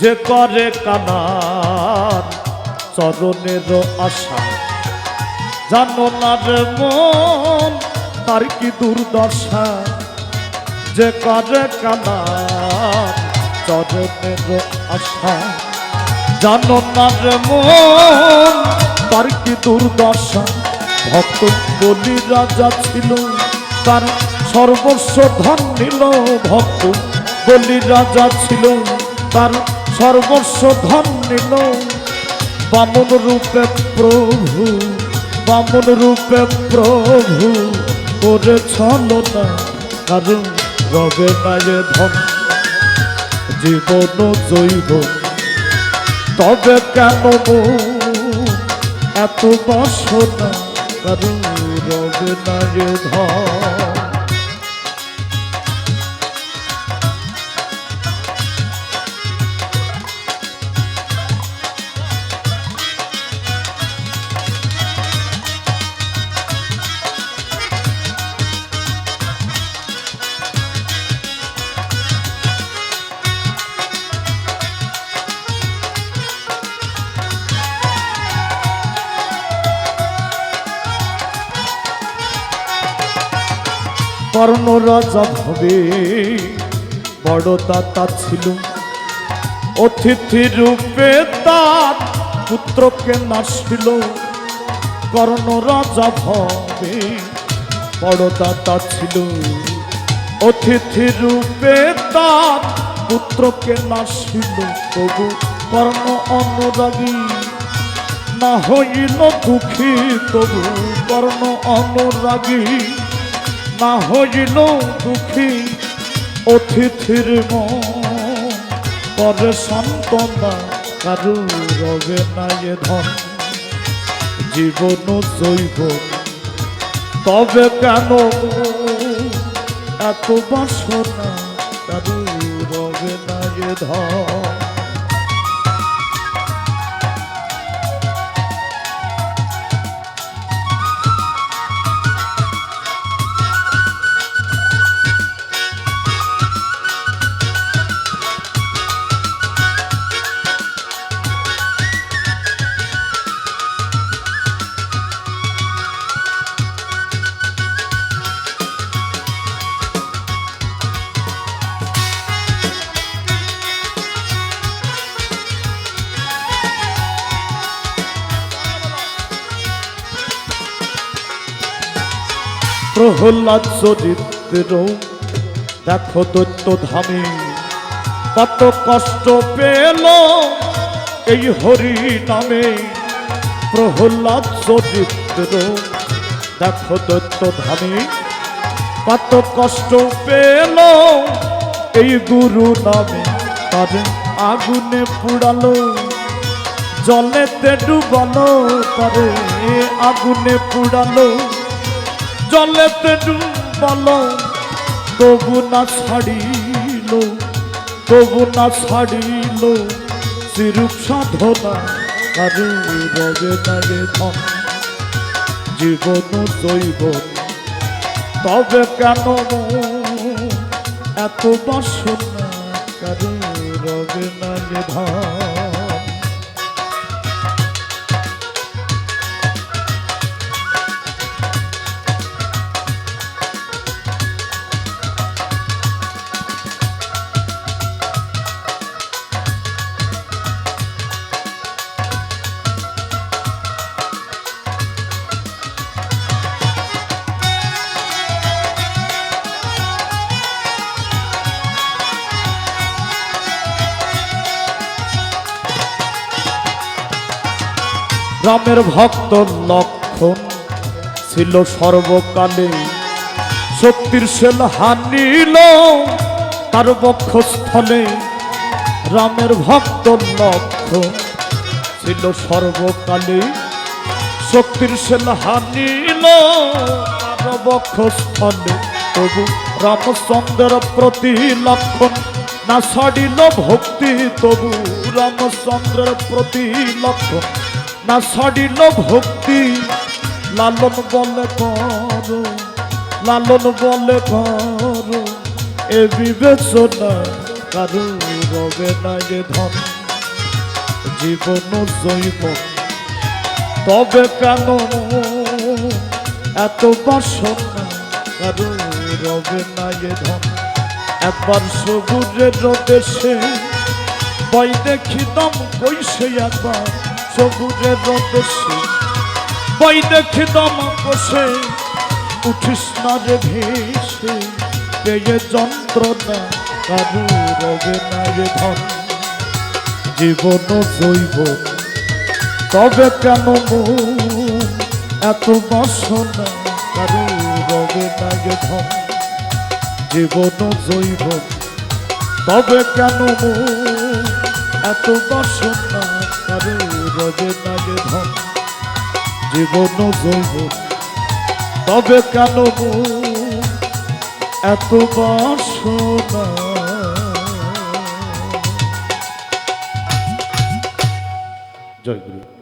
যে করে কানার চরণের আশা। জানো না রে মন, তার কি দুর্দশা? যে করে কানার চরণের আশা। জানো না রে মন, তার কি দুর্দশা? ভক্ত বলি রাজা ছিল, তার সর্বস্ব ধন নিল। ভক্ত বলি রাজা ছিল, তার সর্বস্ব ধন নিল। বামন রূপে প্রভু, বামন রূপে প্রভু করে ছল না রবে না ধন। জীবন জৈব, তবে কেন এত বাসনা কারণ রবে না ধন। কর্ণ রাজা ভাবে। বড় দাতা ছিল। অতিথি রূপে তার পুত্রকে নাসিল। কর্ণ রাজা ভাবে বড় দাতা ছিল। অতিথি রূপে তার পুত্রকে নাসিল। তবু কর্ণ অনুরাগী না হইল দুঃখী। তবু কর্ণ অনুরাগী না হইল দুঃখী অতিথির করে সান্ত্বনা কারু রবে না এ ধন। জীবন জৈব, তবে কেন এত বাসনা কারু রবে না এ ধন? প্রহ্লাদ চরিত্র দেখো দৈত্য ধামে কত কষ্ট পেল এই হরি নামে প্রহ্লাদ চরিত্র দেখো দৈত্য ধামে কত কষ্ট পেল এই গুরু নামে তার আগুনে পুড়ালো, জলেতে ডুবালো করে আগুনে পুড়ালো। জলেতে ডুবাল তবু না ছাড়িল, তবু না ছাড়িল। সিরূপ সাধনা কারু রবে ধন জীবন জৈব, তবে কেন এত বাসনা কারু রবে না? এ রামের ভক্ত লক্ষণ ছিল সর্বকালে। শক্তির সেল হানিল তার বক্ষস্থলে। রামের ভক্ত লক্ষণ ছিল সর্বকালে। শক্তির সেল হানিল তার বক্ষস্থলে। তবু রামচন্দ্রের প্রতি লক্ষণ না ছাড়িল ভক্তি। তবু রামচন্দ্রের প্রতি লক্ষণ না ছাড়িল ভক্তি। লালন বলে করো, লালন বলে করো, এ বিবেচনা কারু রবে না যে ধন। জীবন জৈব, তবে কেন এত বাসনা কারও রবে না এ ধন। একবার সবুজের দেশে বই দেখি দম কইছে একবার। সবুজের দেশে বই দেখি দম কষে, উঠিস না রে ভেসে। পেয়ে যন্ত্রণা কারু রবে না রে ধন। জীবন জৈব, তবে কেন এত বাসনা কারু রবে না রে ধন। জীবন জৈব, তবে কেন এত বাসনা কারু রবে নাগে ধন জীবন জৈব। তবে কেন এত বাসনা? জয় গুরু।